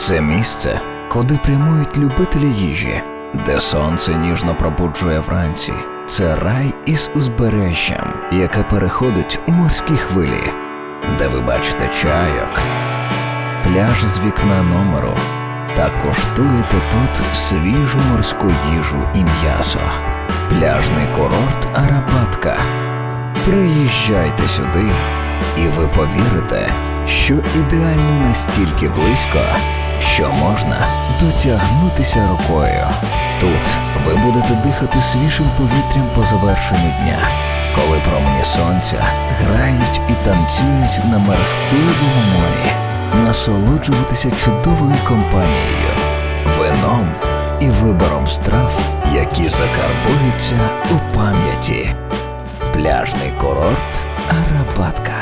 Це місце, куди прямують любителі їжі, де сонце ніжно пробуджує вранці. Це рай із узбережжям, яке переходить у морські хвилі, де ви бачите чайок, пляж з вікна номеру та коштуєте тут свіжу морську їжу і м'ясо. Пляжний курорт Арабатка. Приїжджайте сюди, і ви повірите, що ідеально настільки близько, що можна дотягнутися рукою. Тут ви будете дихати свіжим повітрям по завершенню дня, коли промені сонця грають і танцюють на мерехтливому морі, насолоджуватися чудовою компанією, вином і вибором страв, які закарбуються у пам'яті. Пляжний курорт Арабатка.